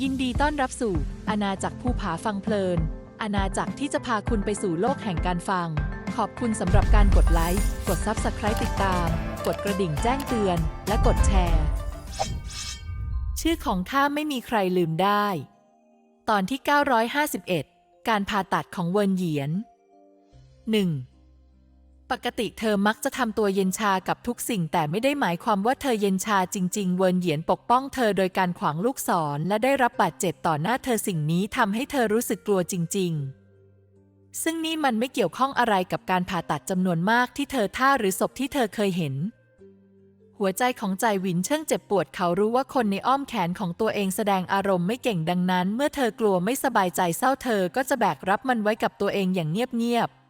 ยินดีต้อนรับสู่อาณาจักรภูผาฟังเพลิน อาณาจักรที่จะพาคุณไปสู่โลกแห่งการฟัง ขอบคุณสำหรับการกดไลค์ กด Subscribe ติดตาม กดกระดิ่งแจ้งเตือน และกดแชร์ ชื่อของข้าไม่มีใครลืมได้ ตอนที่ 951 การผ่าตัดของเวินเหยียน 1. ปกติเธอมักจะทำตัวเย็นชากับทุกสิ่ง แต่ไม่ได้หมายความว่าเธอเย็นชาจริง ๆ เวินเหยียนปกป้องเธอโดยการขวางลูกศรและได้รับบาดเจ็บต่อหน้าเธอสิ่งนี้ทำให้เธอรู้สึกกลัวจริง ๆซึ่งนี่มันไม่เกี่ยวข้องอะไรกับการผ่าตัดจำนวนมากที่เธอท่าหรือศพที่เธอเคยเห็น หัวใจของใจวินเชิงเจ็บปวดเขารู้ว่าคนในอ้อมแขนของตัวเองแสดงอารมณ์ไม่เก่งดังนั้น เมื่อเธอกลัวไม่สบายใจเศร้าเธอก็จะแบกรับมันไว้กับตัวเองอย่างเงียบๆ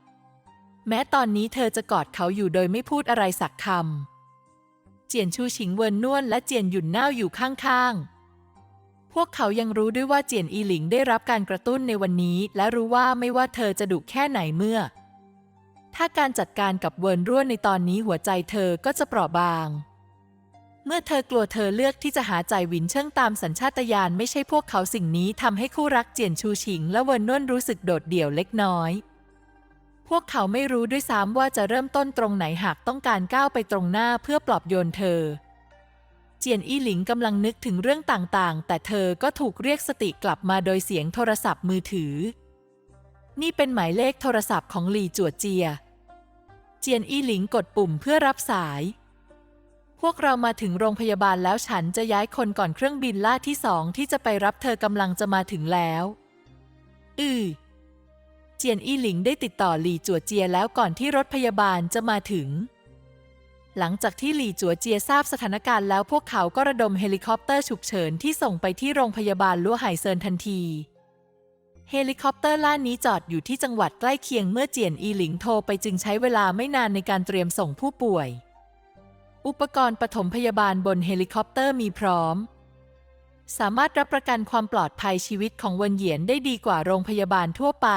แม้ตอนนี้เธอจะกอดเขาอยู่โดยไม่พูดอะไรสักคำ เจียนชูชิงเวินนวลและเจียนหยุ่นน่าอยู่ข้างๆ พวกเขายังรู้ด้วยว่าเจียนอีหลิงได้รับการกระตุ้นในวันนี้ และรู้ว่าไม่ว่าเธอจะดุแค่ไหนเมื่อ ถ้าการจัดการกับเวินร่วนในตอนนี้หัวใจเธอก็จะเปราะบาง เมื่อเธอกลัวเธอเลือกที่จะหาใจหวินเชิงตามสัญชาตญาณไม่ใช่พวกเขาสิ่งนี้ทำให้คู่รักเจียนชูชิง และเวินนวลรู้สึกโดดเดี่ยวเล็กน้อย วกเขาไม่รู้ด้วยซ้ำว่าจะเริ่มต้นตรงไหนหากต้องการก้าวไปตรงหน้าเพื่อปลอบโยนเธอ เจียนอี้หลิงกำลังนึกถึงเรื่องต่างๆ แต่เธอก็ถูกเรียกสติกลับมาโดยเสียงโทรศัพท์มือถือ นี่เป็นหมายเลขโทรศัพท์ของหลี่จั่วเจีย เจียนอี้หลิงกดปุ่มเพื่อรับสาย พวกเรามาถึงโรงพยาบาลแล้วฉันจะย้ายคนก่อนเครื่องบินล่าที่สองที่จะไปรับเธอกำลังจะมาถึงแล้ว อือ จียนอี้หลิงได้ติดต่อหลี่จัวเจียแล้วก่อนที่รถพยาบาลจะมาถึง หลังจากที่หลี่จัวเจียทราบสถานการณ์แล้วพวกเขาก็ระดมเฮลิคอปเตอร์ฉุกเฉินที่ส่งไปที่โรงพยาบาลลั่วไห่เซินทันที เฮลิคอปเตอร์ล่านี้จอดอยู่ที่จังหวัดใกล้เคียงเมื่อเจียนอีหลิงโทรไปจึงใช้เวลาไม่นานในการเตรียมส่งผู้ป่วย อุปกรณ์ปฐมพยาบาลบนเฮลิคอปเตอร์มีพร้อมสามารถรับประกันความปลอดภัยชีวิตของเวนเหยียนได้ดีกว่าโรงพยาบาลทั่วไป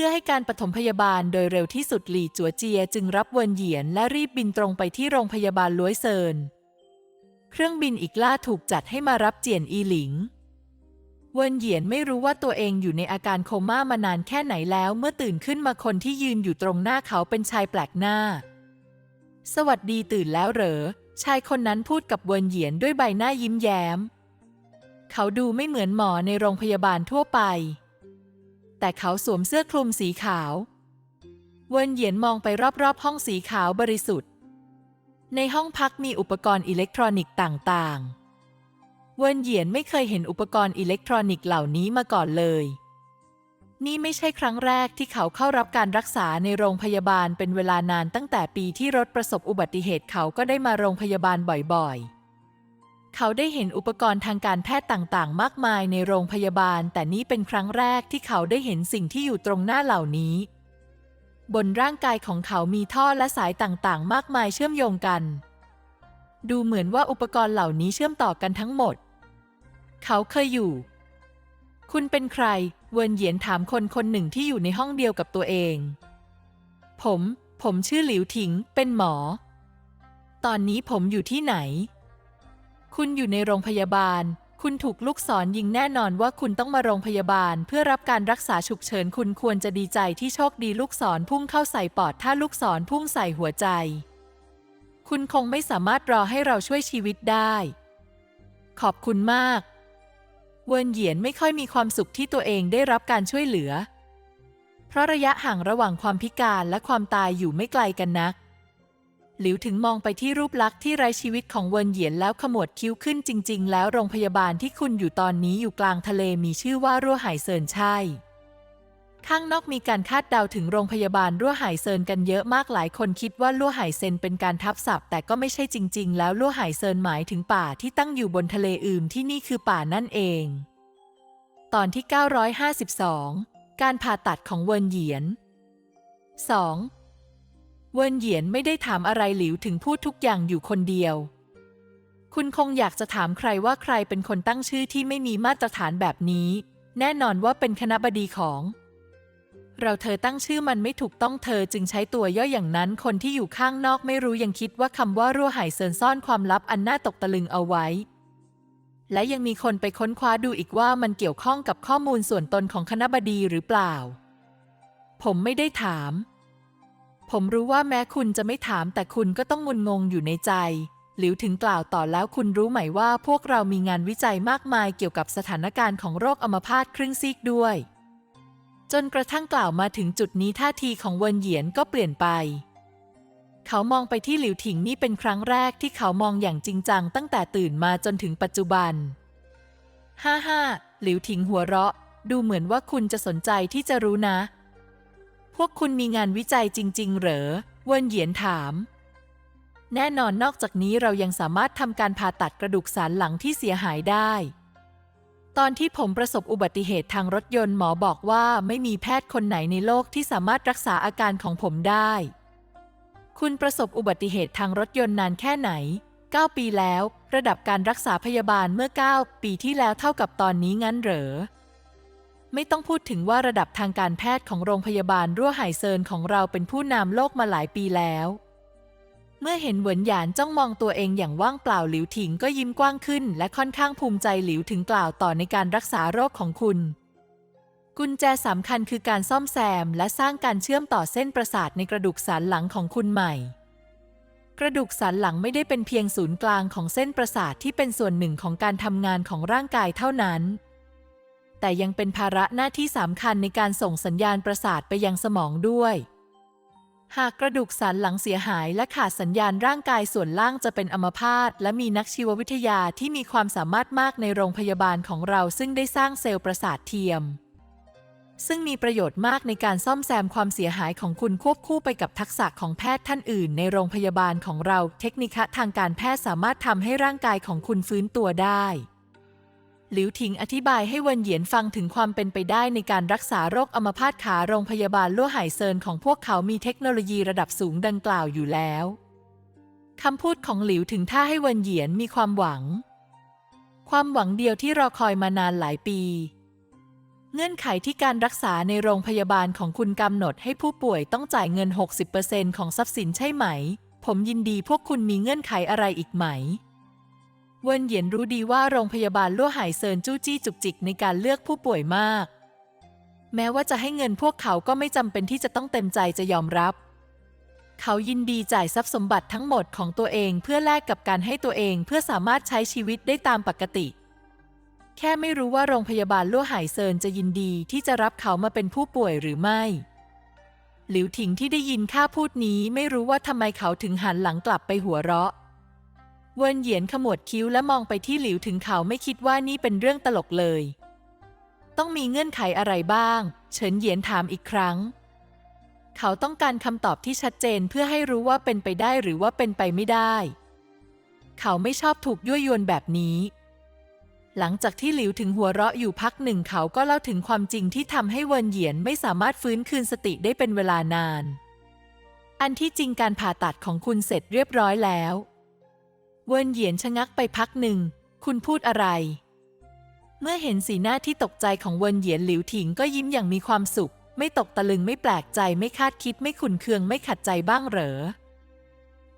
พื่อให้การปฐมพยาบาลโดยเร็วที่สุดหลี่จัวเจียจึงรับเวนเหยียนและรีบบินตรงไปที่โรงพยาบาลล้วยเซิน เครื่องบินอีกล่าถูกจัดให้มารับเจียนอีหลิง เวินเหยียนไม่รู้ว่าตัวเองอยู่ในอาการโคม่ามานานแค่ไหนแล้วเมื่อตื่นขึ้นมาคนที่ยืนอยู่ตรงหน้าเขาเป็นชายแปลกหน้า สวัสดีตื่นแล้วเหรอ ชายคนนั้นพูดกับเวินเหยียนด้วยใบหน้ายิ้มแย้ม เขาดูไม่เหมือนหมอในโรงพยาบาลทั่วไป แต่เขาสวมเสื้อคลุมสีขาว เวินเหยียนมองไปรอบๆ ห้องสีขาวบริสุทธิ์ ในห้องพักมีอุปกรณ์อิเล็กทรอนิกส์ต่างๆ เวินเหยียนไม่เคยเห็นอุปกรณ์อิเล็กทรอนิกส์เหล่านี้มาก่อนเลย นี่ไม่ใช่ครั้งแรกที่เขาเข้ารับการรักษาในโรงพยาบาลเป็นเวลานานตั้งแต่ปีที่รถประสบอุบัติเหตุเขาก็ได้มาโรงพยาบาลบ่อยๆ เขาได้เห็นอุปกรณ์ทางการแพทย์ต่างๆ มากมายในโรงพยาบาล แต่นี่เป็นครั้งแรกที่เขาได้เห็นสิ่งที่อยู่ตรงหน้าเหล่านี้ บนร่างกายของเขามีท่อและสายต่างๆ มากมายเชื่อมโยงกัน ดูเหมือนว่าอุปกรณ์เหล่านี้เชื่อมต่อกันทั้งหมด เขาเคยอยู่ คุณเป็นใคร เวินเหยียนถามคนคนหนึ่งที่อยู่ในห้องเดียวกับตัวเอง ผม ผมชื่อหลิวถิง เป็นหมอ ตอนนี้ผมอยู่ที่ไหน คุณอยู่ในโรงพยาบาล คุณถูกลูกศรยิงแน่นอนว่าคุณต้องมาโรงพยาบาล เพื่อรับการรักษาฉุกเฉินคุณควรจะดีใจที่โชคดีลูกศรพุ่งเข้าใส่ปอดถ้าลูกศรพุ่งใส่หัวใจ คุณคงไม่สามารถรอให้เราช่วยชีวิตได้ ขอบคุณมาก เวินเหยียนไม่ค่อยมีความสุขที่ตัวเองได้รับการช่วยเหลือ เพราะระยะห่างระหว่างความพิการและความตายอยู่ไม่ไกลกันนัก หลิวถึงมองไปที่รูปลักษณ์ที่ไร้ชีวิตของเวินเหยียนแล้วขมวดคิ้วขึ้นจริง ๆ แล้วโรงพยาบาลที่คุณอยู่ตอนนี้อยู่กลางทะเลมีชื่อว่ารั่วไหเซินใช่ ข้างนอกมีการคาดเดาถึงโรงพยาบาลรั่วไหเซินกันเยอะมากหลายคนคิดว่ารั่วไหเซินเป็นการทับศัพท์ แต่ก็ไม่ใช่จริง ๆ แล้วรั่วไหเซินหมายถึงป่าที่ตั้งอยู่บนทะเลอื่มที่นี่คือป่านั่นเอง ตอนที่ 952 การผ่าตัดของเวินเหยียน 2. เวินเหยียนไม่ได้ถามอะไรหลิวถึงพูดทุกอย่างอยู่คนเดียว คุณคงอยากจะถามใครว่าใครเป็นคนตั้งชื่อที่ไม่มีมาตรฐานแบบนี้ แน่นอนว่าเป็นคณะบดีของ เราเธอตั้งชื่อมันไม่ถูกต้องเธอจึงใช้ตัวย่ออย่างนั้น คนที่อยู่ข้างนอกไม่รู้ยังคิดว่าคำว่ารั่วไหเซินซ่อนความลับอันน่าตกตะลึงเอาไว้ และยังมีคนไปค้นคว้าดูอีกว่ามันเกี่ยวข้องกับข้อมูลส่วนตนของคณะบดีหรือเปล่า ผมไม่ได้ถาม ผมรู้ว่าแม้คุณจะไม่ถามแต่คุณก็ต้องงุนงงอยู่ในใจ หลิวถึงกล่าวต่อแล้วคุณรู้ไหมว่าพวกเรามีงานวิจัยมากมายเกี่ยวกับสถานการณ์ของโรคอัมพาตครึ่งซีกด้วย จนกระทั่งกล่าวมาถึงจุดนี้ท่าทีของเวินเหยียนก็เปลี่ยนไป เขามองไปที่หลิวถิงนี่เป็นครั้งแรกที่เขามองอย่างจริงจังตั้งแต่ตื่นมาจนถึงปัจจุบัน ฮ่าฮ่าหลิวถิงหัวเราะ ดูเหมือนว่าคุณจะสนใจที่จะรู้นะ พวกคุณมีงานวิจัยจริง ๆ เหรอ เวินเหยียนถาม แน่นอนนอกจากนี้เรายังสามารถทำการผ่าตัดกระดูกสันหลังที่เสียหายได้ ตอนที่ผมประสบอุบัติเหตุทางรถยนต์หมอบอกว่าไม่มีแพทย์คนไหนในโลกที่สามารถรักษาอาการของผมได้ คุณประสบอุบัติเหตุทางรถยนต์นานแค่ไหน 9 ปีแล้ว ระดับการรักษาพยาบาลเมื่อ 9 ปีที่แล้วเท่ากับตอนนี้งั้นเหรอ ไม่ต้องพูดถึงว่าระดับทางการแพทย์ของโรงพยาบาลรั่วไหเซินของเราเป็นผู้นำโลกมาหลายปีแล้ว เมื่อเห็นเหวินหยานจ้องมองตัวเองอย่างว่างเปล่าหลิวถิงก็ยิ้มกว้างขึ้น และค่อนข้างภูมิใจหลิวถึงกล่าวต่อในการรักษาโรคของคุณ กุญแจสำคัญคือการซ่อมแซม และสร้างการเชื่อมต่อเส้นประสาทในกระดูกสันหลังของคุณใหม่ กระดูกสันหลังไม่ได้เป็นเพียงศูนย์กลางของเส้นประสาทที่เป็นส่วนหนึ่งของการทำงานของร่างกายเท่านั้น แต่ยังเป็นภาระหน้าที่สำคัญในการส่งสัญญาณประสาทไปยังสมองด้วย หากกระดูกสันหลังเสียหายและขาดสัญญาณร่างกายส่วนล่างจะเป็นอัมพาตและมีนักชีววิทยาที่มีความสามารถมากในโรงพยาบาลของเราซึ่งได้สร้างเซลล์ประสาทเทียม ซึ่งมีประโยชน์มากในการซ่อมแซมความเสียหายของคุณควบคู่ไปกับทักษะของแพทย์ท่านอื่น ในโรงพยาบาลของเรา เทคนิคทางการแพทย์สามารถทำให้ร่างกายของคุณฟื้นตัวได้ หลิวถิงอธิบายให้วินเหยียนฟังถึงความเป็นไปได้ในการรักษาโรคอัมพาตขาโรงพยาบาลลั่วไหเซินของพวกเขามีเทคโนโลยีระดับสูงดังกล่าวอยู่แล้วคำพูดของหลิวถึงท่าให้วินเหยียนมีความหวัง ความหวังเดียวที่รอคอยมานานหลายปี เงื่อนไขที่การรักษาในโรงพยาบาลของคุณกำหนดให้ผู้ป่วยต้องจ่ายเงิน 60%ของทรัพย์สินใช่ไหม ผมยินดีพวกคุณมีเงื่อนไขอะไรอีกไหม เวินเหยียนรู้ดีว่าโรงพยาบาลลั่วไหเซินจู้จี้จุกจิกในการเลือกผู้ป่วยมาก แม้ว่าจะให้เงินพวกเขาก็ไม่จำเป็นที่จะต้องเต็มใจจะยอมรับ เขายินดีจ่ายทรัพย์สมบัติทั้งหมดของตัวเองเพื่อแลกกับการให้ตัวเองเพื่อสามารถใช้ชีวิตได้ตามปกติ แค่ไม่รู้ว่าโรงพยาบาลลั่วไหเซินจะยินดีที่จะรับเขามาเป็นผู้ป่วยหรือไม่ หลิวถิงที่ได้ยินข้าพูดนี้ไม่รู้ว่าทำไมเขาถึงหันหลังกลับไปหัวเราะ เวินเหยียนขมวดคิ้วและมองไปที่หลิวถึงเขาไม่คิดว่านี่เป็นเรื่องตลกเลย ต้องมีเงื่อนไขอะไรบ้าง เฉินเหยียนถามอีกครั้ง เขาต้องการคำตอบที่ชัดเจนเพื่อให้รู้ว่าเป็นไปได้หรือว่าเป็นไปไม่ได้ เขาไม่ชอบถูกยั่วยวนแบบนี้ หลังจากที่หลิวถึงหัวเราะอยู่พักหนึ่งเขาก็เล่าถึงความจริงที่ทำให้เวินเหยียนไม่สามารถฟื้นคืนสติได้เป็นเวลานาน อันที่จริงการผ่าตัดของคุณเสร็จเรียบร้อยแล้ว เวินเหยียนชะงักไปพักหนึ่ง คุณพูดอะไร เมื่อเห็นสีหน้าที่ตกใจของเวินเหยียนหลิวถิงก็ยิ้มอย่างมีความสุข ไม่ตกตะลึงไม่แปลกใจไม่คาดคิดไม่ขุนเคืองไม่ขัดใจบ้างเหรอ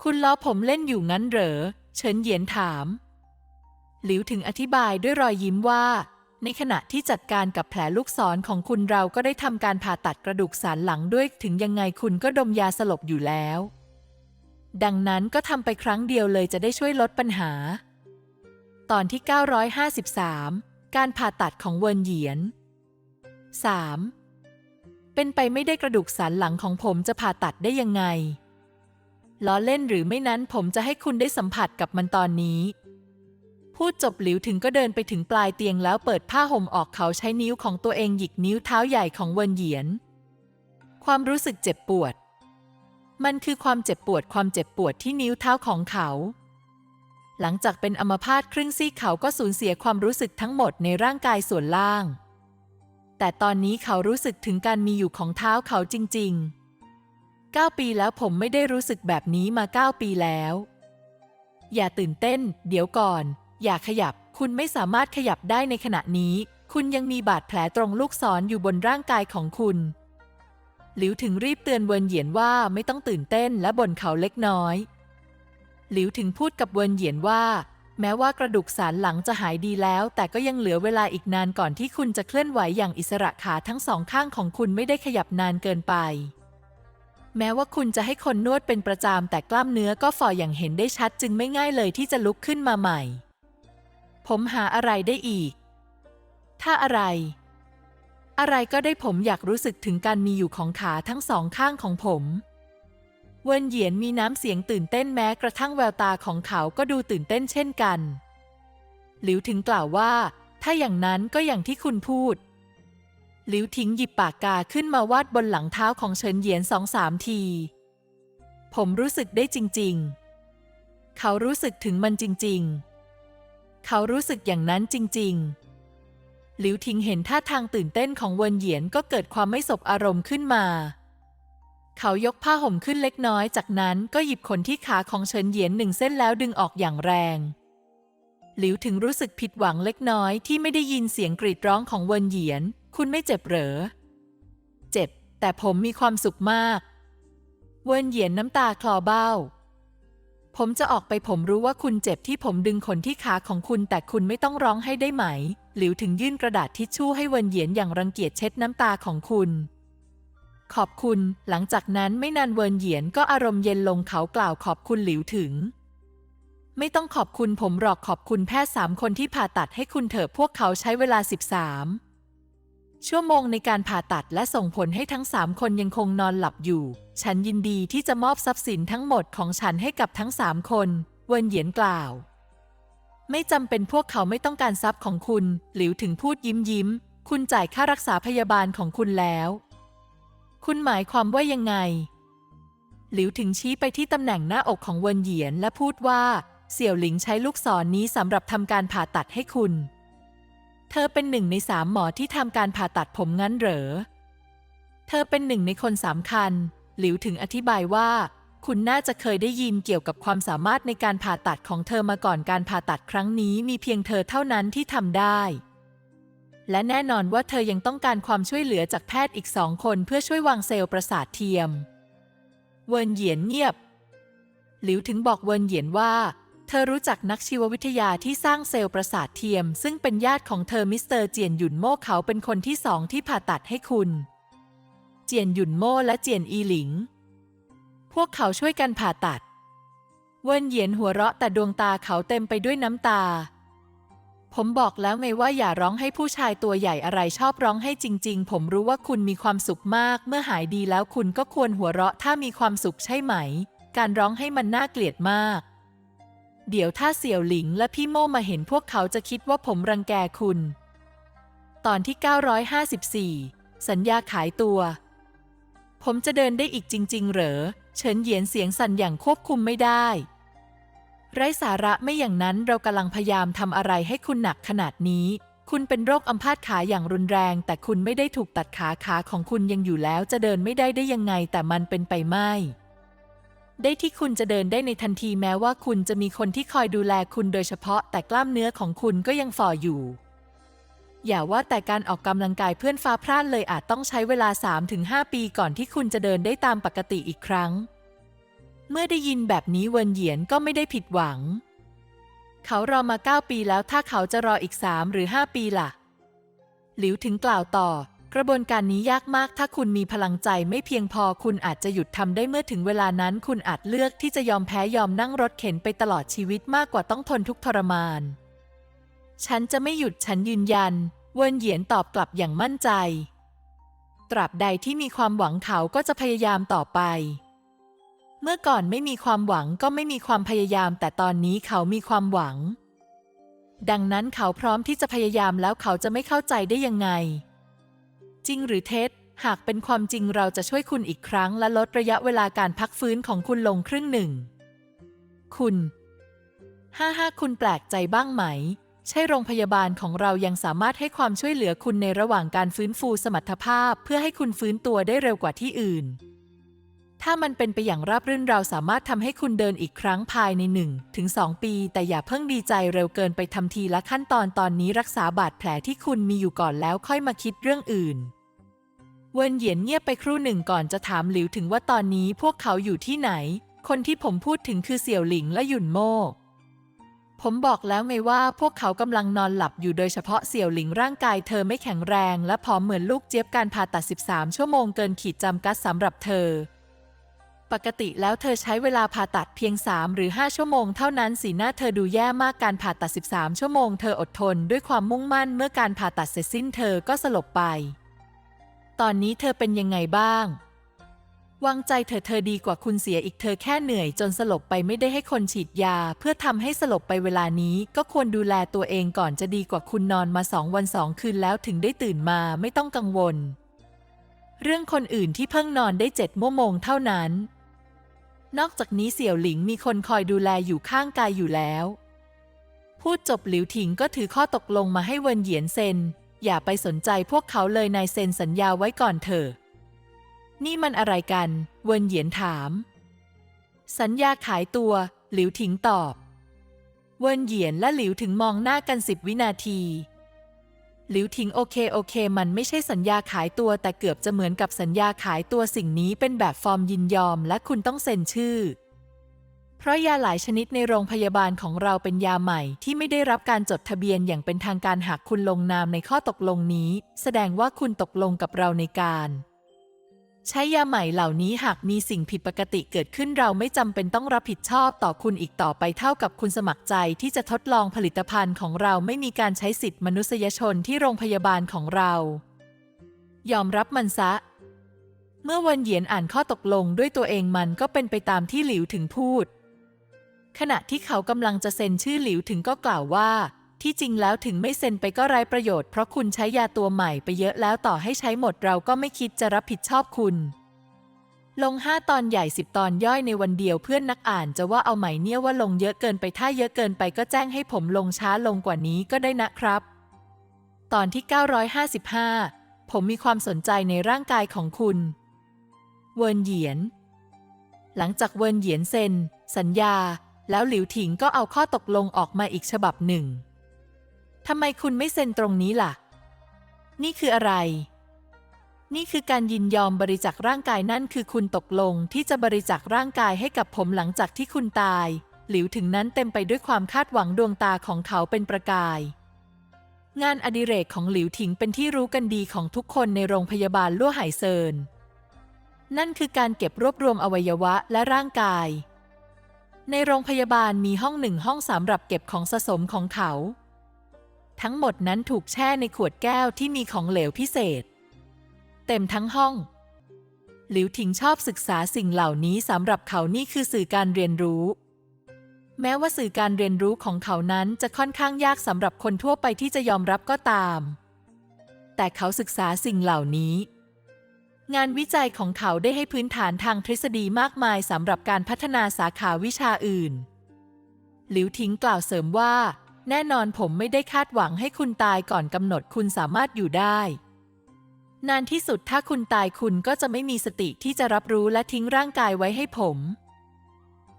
คุณล้อผมเล่นอยู่งั้นเหรอ เฉินเหยียนถาม หลิวถึงอธิบายด้วยรอยยิ้มว่า ในขณะที่จัดการกับแผลลูกศรของคุณเราก็ได้ทำการผ่าตัดกระดูกสันหลังด้วย ถึงยังไงคุณก็ดมยาสลบอยู่แล้ว ดังนั้นก็ทำไปครั้งเดียวเลยจะได้ช่วยลดปัญหา ตอนที่ 953 การผ่าตัดของเวินเหยียน 3. เป็นไปไม่ได้กระดูกสันหลังของผมจะผ่าตัดได้ยังไง ล้อเล่นหรือไม่นั้นผมจะให้คุณได้สัมผัสกับมันตอนนี้ พูดจบหลิวถึงก็เดินไปถึงปลายเตียงแล้วเปิดผ้าห่มออกเขาใช้นิ้วของตัวเองหยิกนิ้วเท้าใหญ่ของเวินเหยียน ความรู้สึกเจ็บปวด มันคือความเจ็บปวดความเจ็บปวดที่นิ้วเท้าของเขา หลังจากเป็นอัมพาตครึ่งซีกเขาก็สูญเสียความรู้สึกทั้งหมดในร่างกายส่วนล่าง แต่ตอนนี้เขารู้สึกถึงการมีอยู่ของเท้าเขาจริง ๆ 9 ปีแล้วผมไม่ได้รู้สึกแบบนี้มา 9 ปีแล้ว อย่าตื่นเต้น เดี๋ยวก่อน อย่าขยับ คุณไม่สามารถขยับได้ในขณะนี้ คุณยังมีบาดแผลตรงลูกศรออยู่บนร่างกายของคุณ หลิวถึงรีบเตือนเวินเหยียนว่าไม่ต้องตื่นเต้นและบ่นเขาเล็กน้อย หลิวถึงพูดกับเวินเหยียนว่า แม้ว่ากระดูกสันหลังจะหายดีแล้ว แต่ก็ยังเหลือเวลาอีกนานก่อนที่คุณจะเคลื่อนไหวอย่างอิสระขาทั้งสองข้างของคุณไม่ได้ขยับนานเกินไป แม้ว่าคุณจะให้คนนวดเป็นประจำแต่กล้ามเนื้อก็ฝ่ออย่างเห็นได้ชัดจึงไม่ง่ายเลยที่จะลุกขึ้นมาใหม่ ผมหาอะไรได้อีก ถ้าอะไร อะไรก็ได้ผมอยากรู้สึกถึงการมีอยู่ของขาทั้งสองข้างของผมเวินเหยียนมีน้ำเสียงตื่นเต้นแม้กระทั่งแววตาของเขาก็ดูตื่นเต้นเช่นกัน หลิวถึงกล่าวว่า ถ้าอย่างนั้นก็อย่างที่คุณพูด หลิวทิ้งหยิบปากกาขึ้นมาวาดบนหลังเท้าของเฉินเหยียนสองสามที ผมรู้สึกได้จริง ๆ เขารู้สึกถึงมันจริง ๆ เขารู้สึกอย่างนั้นจริง ๆ หลิวทิ้งเห็นท่าทางตื่นเต้นของเวินเหยียนก็เกิดความไม่สบอารมณ์ขึ้นมา เขายกผ้าห่มขึ้นเล็กน้อย จากนั้นก็หยิบขนที่ขาของเฉินเหยียนหนึ่งเส้นแล้วดึงออกอย่างแรง หลิวถึงรู้สึกผิดหวังเล็กน้อยที่ไม่ได้ยินเสียงกรีดร้องของเวินเหยียน คุณไม่เจ็บเหรอ เจ็บ แต่ผมมีความสุขมาก เวินเหยียนน้ำตาคลอเบ้า ผมจะออกไปผมรู้ว่าคุณเจ็บที่ผมดึงขนที่ขาของคุณแต่คุณไม่ต้องร้องให้ได้ไหม หลิวถึงยื่นกระดาษทิชชู่ให้เวินเหยียนอย่างรังเกียจเช็ดน้ำตาของคุณ ขอบคุณ หลังจากนั้นไม่นานเวินเหยียนก็อารมณ์เย็นลงเขากล่าวขอบคุณหลิวถึง ไม่ต้องขอบคุณผมหรอกขอบคุณแพทย์สามคนที่ผ่าตัดให้คุณเถอะพวกเขาใช้เวลา 13 ชั่วโมงในการผ่าตัดและส่งผลให้ทั้งสามคนยังคงนอนหลับอยู่ ฉันยินดีที่จะมอบทรัพย์สินทั้งหมดของฉันให้กับทั้งสามคน เวินเหยียนกล่าว ไม่จำเป็นพวกเขาไม่ต้องการทรัพย์ของคุณ หลิวถึงพูดยิ้มยิ้ม คุณจ่ายค่ารักษาพยาบาลของคุณแล้ว คุณหมายความว่ายังไง หลิวถึงชี้ไปที่ตำแหน่งหน้าอกของเวินเหยียนและพูดว่า เสี่ยวหลิงใช้ลูกศรนนี้สำหรับทำการผ่าตัดให้คุณ เธอเป็นหนึ่งในสามหมอที่ทำการผ่าตัดผมงั้นเหรอ เธอเป็นหนึ่งในคนสำคัญ หลิวถึงอธิบายว่า คุณน่าจะเคยได้ยินเกี่ยวกับความสามารถในการผ่าตัดของเธอมาก่อนการผ่าตัดครั้งนี้มีเพียงเธอเท่านั้นที่ทำได้ และแน่นอนว่าเธอยังต้องการความช่วยเหลือจากแพทย์อีกสองคนเพื่อช่วยวางเซลล์ประสาทเทียม เวินเหยียนเงียบ หลิวถึงบอกเวินเหยียนว่า เธอรู้จักนักชีววิทยาที่สร้างเซลล์ประสาทเทียม ซึ่งเป็นญาติของเธอมิสเตอร์เจียนหยุนโม่เขาเป็นคนที่สองที่ผ่าตัดให้คุณ เจียนหยุนโม่และเจียนอีหลิง พวกเขาช่วยกันผ่าตัด เวินเหยียนหัวเราะแต่ดวงตาเขาเต็มไปด้วยน้ำตา ผมบอกแล้วไงว่าอย่าร้องให้ผู้ชายตัวใหญ่อะไรชอบร้องให้จริง ๆ ผมรู้ว่าคุณมีความสุขมาก เมื่อหายดีแล้วคุณก็ควรหัวเราะถ้ามีความสุขใช่ไหม การร้องให้มันน่าเกลียดมาก เดี๋ยวถ้าเสี่ยวหลิงและพี่โม่มาเห็นพวกเขาจะคิดว่าผมรังแกคุณ ตอนที่ 954 สัญญาขายตัว ผมจะเดินได้อีกจริง ๆ เหรอ เฉินเหยียนเสียงสั่นอย่างควบคุมไม่ได้ ไร้สาระไม่อย่างนั้นเรากำลังพยายามทำอะไรให้คุณหนักขนาดนี้ คุณเป็นโรคอัมพาตขาอย่างรุนแรง แต่คุณไม่ได้ถูกตัดขาขาของคุณยังอยู่แล้ว จะเดินไม่ได้ได้ยังไงแต่มันเป็นไปไม่ ได้ที่คุณจะเดินได้ในทันทีแม้ว่าคุณจะมีคนที่คอยดูแลคุณโดยเฉพาะแต่กล้ามเนื้อของคุณก็ยังฝ่ออยู่ อย่าว่าแต่การออกกำลังกายเพื่อนฟ้าพร่านเลยอาจต้องใช้เวลา 3-5 ปีก่อนที่คุณจะเดินได้ตามปกติอีกครั้ง เมื่อได้ยินแบบนี้เวินเหยียนก็ไม่ได้ผิดหวัง เขารอมา 9 ปีแล้วถ้าเขาจะรออีก 3 หรือ 5 ปีล่ะ หลิวถึงกล่าวต่อ กระบวนการนี้ยากมากถ้าคุณมีพลังใจไม่เพียงพอคุณอาจจะหยุดทำได้เมื่อถึงเวลานั้น คุณอาจเลือกที่จะยอมแพ้ยอมนั่งรถเข็นไปตลอดชีวิตมากกว่าต้องทนทุกทรมาน ฉันจะไม่หยุดฉันยืนยัน เวินเหยียนตอบกลับอย่างมั่นใจ ตราบใดที่มีความหวังเขาก็จะพยายามต่อไป เมื่อก่อนไม่มีความหวังก็ไม่มีความพยายาม แต่ตอนนี้เขามีความหวัง ดังนั้นเขาพร้อมที่จะพยายามแล้วเขาจะไม่เข้าใจได้ยังไง จริงหรือเท็จ หากเป็นความจริงเราจะช่วยคุณอีกครั้งและลดระยะเวลาการพักฟื้นของคุณลงครึ่งหนึ่ง คุณ ห้าห้าคุณแปลกใจบ้างไหม ใช่โรงพยาบาลของเรายังสามารถให้ความช่วยเหลือคุณในระหว่างการฟื้นฟูสมรรถภาพ เพื่อให้คุณฟื้นตัวได้เร็วกว่าที่อื่น ถ้ามันเป็นไปอย่างราบรื่นเราสามารถทำให้คุณเดินอีกครั้งภายใน 1 ถึง 2 ปี แต่อย่าเพิ่งดีใจเร็วเกินไปทำทีละขั้นตอนตอนนี้รักษาบาดแผลที่คุณมีอยู่ก่อนแล้วค่อยมาคิดเรื่องอื่น เวินเหยียนเงียบไปครู่หนึ่งก่อนจะถามหลิวถึงว่าตอนนี้พวกเขาอยู่ที่ไหน คนที่ผมพูดถึงคือเสี่ยวหลิงและหยุนโม ผมบอกแล้วไงว่าพวกเขากำลังนอนหลับอยู่โดยเฉพาะเสี่ยวหลิงร่างกายเธอไม่แข็งแรง และผอมเหมือนลูกเจี๊ยบการผ่าตัด 13 ชั่วโมงเกินขีดจำกัดสำหรับเธอ ปกติแล้วเธอใช้เวลาผ่าตัดเพียง 3 หรือ 5 ชั่วโมงเท่านั้นสีหน้าเธอดูแย่มากการผ่าตัด 13 ชั่วโมงเธออดทนด้วยความมุ่งมั่นเมื่อการผ่าตัดเสร็จสิ้นเธอก็สลบไป ตอนนี้เธอเป็นยังไงบ้าง วางใจเธอเธอดีกว่าคุณเสียอีกเธอแค่เหนื่อยจนสลบไปไม่ได้ให้คนฉีดยา เพื่อทำให้สลบไปเวลานี้ ก็ควรดูแลตัวเองก่อนจะดีกว่าคุณนอนมาสองวันสองคืนแล้วถึงได้ตื่นมาไม่ต้องกังวล เรื่องคนอื่นที่เพิ่งนอนได้เจ็ดโมงเท่านั้น นอกจากนี้เสี่ยวหลิงมีคนคอยดูแลอยู่ข้างกายอยู่แล้ว พูดจบหลิวถิงก็ถือข้อตกลงมาให้เวินเหยียนเซนอย่าไปสนใจพวกเขาเลยนายเซนสัญญาไว้ก่อนเถอะ นี่มันอะไรกัน เวินเหยียนถาม สัญญาขายตัว หลิวถิงตอบ เวินเหยียนและหลิวถึงมองหน้ากันสิบวินาที หลิวถิงโอเคโอเค มันไม่ใช่สัญญาขายตัวแต่เกือบจะเหมือนกับสัญญาขายตัวสิ่งนี้เป็นแบบฟอร์มยินยอมและคุณต้องเซ็นชื่อ เพราะยาหลายชนิดในโรงพยาบาลของเราเป็นยาใหม่ที่ไม่ได้รับการจดทะเบียนอย่างเป็นทางการหากคุณลงนามในข้อตกลงนี้ แสดงว่าคุณตกลงกับเราในการ ใช้ยาใหม่เหล่านี้หากมีสิ่งผิดปกติเกิดขึ้นเราไม่จำเป็นต้องรับผิดชอบต่อคุณอีกต่อไปเท่ากับคุณสมัครใจที่จะทดลองผลิตภัณฑ์ของเราไม่มีการใช้สิทธิมนุษยชนที่โรงพยาบาลของเรา ยอมรับมันซะ เมื่อวันเหยียนอ่านข้อตกลงด้วยตัวเองมันก็เป็นไปตามที่หลิวถึงพูด ขณะที่เขากำลังจะเซ็นชื่อหลิวถึงก็กล่าวว่า ที่จริงแล้วถึงไม่เซ็นไปก็ไร้ประโยชน์เพราะคุณใช้ยาตัวใหม่ไปเยอะแล้วต่อให้ใช้หมดเราก็ไม่คิดจะรับผิดชอบคุณ ลง 5 ตอนใหญ่ 10 ตอนย่อยในวันเดียวเพื่อนนักอ่านจะว่าเอาใหม่เนี่ยว่าลงเยอะเกินไปถ้าเยอะเกินไปก็แจ้งให้ผมลงช้าลงกว่านี้ก็ได้นะครับ ตอนที่ 955 ผมมีความสนใจในร่างกายของคุณ เวินเหยียน หลังจากเวินเหยียนเซ็น สัญญา แล้วหลิวถิงก็เอาข้อตกลงออกมาอีกฉบับหนึ่ง ทำไมคุณไม่เซ็นตรงนี้ล่ะ นี่คืออะไร นี่คือการยินยอมบริจาคร่างกายนั่นคือคุณตกลงที่จะบริจาคร่างกายให้กับผมหลังจากที่คุณตาย หลิวถึงนั้นเต็มไปด้วยความคาดหวังดวงตาของเขาเป็นประกาย งานอดิเรกของหลิวถิงเป็นที่รู้กันดีของทุกคนในโรงพยาบาลลั่วไหเซิน นั่นคือการเก็บรวบรวมอวัยวะและร่างกายในโรงพยาบาลมีห้องหนึ่งห้องสำหรับเก็บของสะสมของเขา ทั้งหมดนั้นถูกแช่ในขวดแก้วที่มีของเหลวพิเศษ เต็มทั้งห้อง หลิวถิงชอบศึกษาสิ่งเหล่านี้สำหรับเขานี่คือสื่อการเรียนรู้ แม้ว่าสื่อการเรียนรู้ของเขานั้นจะค่อนข้างยากสำหรับคนทั่วไปที่จะยอมรับก็ตาม แต่เขาศึกษาสิ่งเหล่านี้ งานวิจัยของเขาได้ให้พื้นฐานทางทฤษฎีมากมายสำหรับการพัฒนาสาขาวิชาอื่น หลิวทิงกล่าวเสริมว่า แน่นอนผมไม่ได้คาดหวังให้คุณตายก่อนกำหนดคุณสามารถอยู่ได้ นานที่สุดถ้าคุณตายคุณก็จะไม่มีสติที่จะรับรู้และทิ้งร่างกายไว้ให้ผม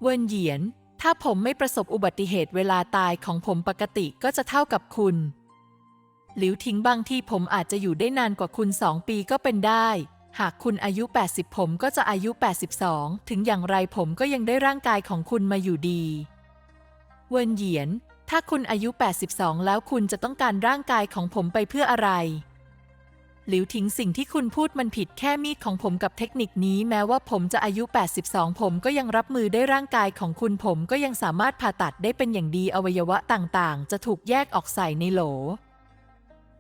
เวินเหยียน ถ้าผมไม่ประสบอุบัติเหตุเวลาตายของผมปกติก็จะเท่ากับคุณ หลิวทิ้งบางที่ผมอาจจะอยู่ได้นานกว่าคุณสองปีก็เป็นได้ หากคุณอายุ 80 ผมก็จะอายุ 82 ถึงอย่างไรผมก็ยังได้ร่างกายของคุณมาอยู่ดี เวินเหยียน ถ้าคุณอายุ 82 แล้วคุณจะต้องการร่างกายของผมไปเพื่ออะไร หลิวทิ้งสิ่งที่คุณพูดมันผิดแค่มีดของผมกับเทคนิคนี้ แม้ว่าผมจะอายุ 82 ผมก็ยังรับมือได้ร่างกายของคุณผมก็ยังสามารถผ่าตัดได้เป็นอย่างดีอวัยวะต่างๆ จะถูกแยกออกใส่ในโหล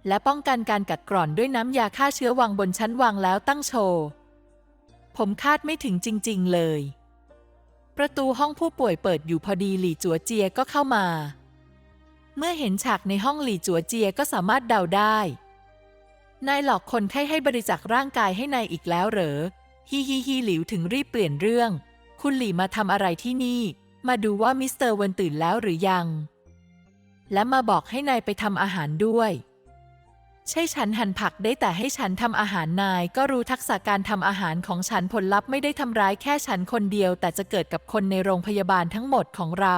และป้องกันการกัดกร่อนด้วยน้ำยาฆ่าเชื้อวางบนชั้นวางแล้วตั้งโชว์ ผมคาดไม่ถึงจริง ๆ เลย ประตูห้องผู้ป่วยเปิดอยู่พอดีหลี่จัวเจียก็เข้ามา เมื่อเห็นฉากในห้องหลี่จัวเจียก็สามารถเดาได้ นายหลอกคนไข้ให้บริจาคร่างกายให้นายอีกแล้วเหรอฮิฮิฮิหลิวถึงรีบเปลี่ยนเรื่อง คุณหลี่มาทำอะไรที่นี่ มาดูว่ามิสเตอร์เวนตื่นแล้วหรือยัง และมาบอกให้นายไปทำอาหารด้วย ใช่ฉันหั่นผักได้แต่ให้ฉันทำอาหารนายก็รู้ทักษะการทำอาหารของฉันผลลัพธ์ไม่ได้ทำร้ายแค่ฉันคนเดียว แต่จะเกิดกับคนในโรงพยาบาลทั้งหมดของเรา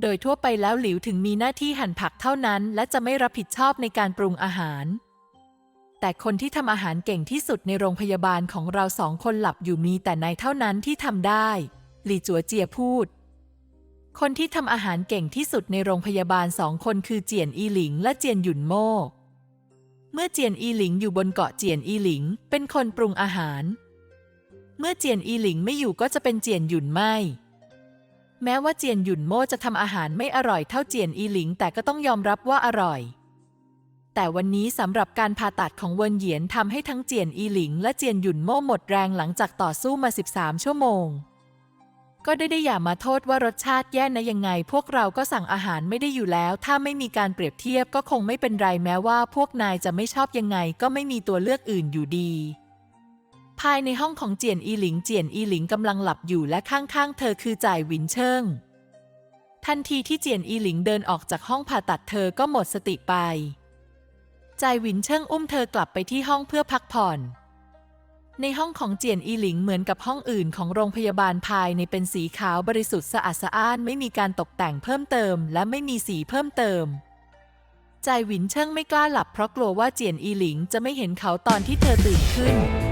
โดยทั่วไปแล้วหลิวถึงมีหน้าที่หั่นผักเท่านั้น และจะไม่รับผิดชอบในการปรุงอาหาร แต่คนที่ทำอาหารเก่งที่สุดในโรงพยาบาลของเราสองคนหลับอยู่มีแต่นายเท่านั้นที่ทำได้ หลี่จัวเจียพูด คนที่ทำอาหารเก่งที่สุดในโรงพยาบาลสองคนคือเจียนอีหลิงและเจียนหยุนโม่เมื่อเจียนอีหลิงอยู่บนเกาะเจียนอีหลิง เป็นคนปรุงอาหาร เมื่อเจียนอีหลิงไม่อยู่ก็จะเป็นเจียนหยุนไม่ แม้ว่าเจียนหยุนโม่จะทำอาหารไม่อร่อยเท่าเจียนอีหลิง แต่ก็ต้องยอมรับว่าอร่อย แต่วันนี้สำหรับการผ่าตัดของเวินเหยียนทำให้ทั้งเจียนอีหลิง และเจียนหยุนโม่หมดแรงหลังจากต่อสู้มา 13 ชั่วโมง ก็ได้ได้อย่ามาโทษว่ารสชาติแย่นะยังไง พวกเราก็สั่งอาหารไม่ได้อยู่แล้ว ถ้าไม่มีการเปรียบเทียบก็คงไม่เป็นไรแม้ว่า พวกนายจะไม่ชอบยังไง ก็ไม่มีตัวเลือกอื่นอยู่ดี ภายในห้องของเจียนอีหลิงเจียนอีหลิงกำลังหลับอยู่และข้างๆ เธอคือจ่ายหวินเชิงทันทีที่เจียนอีหลิงเดินออกจากห้องผ่าตัดเธอก็หมดสติไปจ่ายหวินเชิงอุ้มเธอกลับไปที่ห้องเพื่อพักผ่อน ในห้องของเจียนอีหลิงเหมือนกับห้องอื่นของโรงพยาบาลภายในเป็นสีขาวบริสุทธิ์สะอาดสะอ้านไม่มีการตกแต่งเพิ่มเติม และไม่มีสีเพิ่มเติมใจายหวินเชิงไม่กล้าหลับเพราะกลัวว่าเจียนอีหลิงจะไม่เห็นเขาตอนที่เธอตื่นขึ้น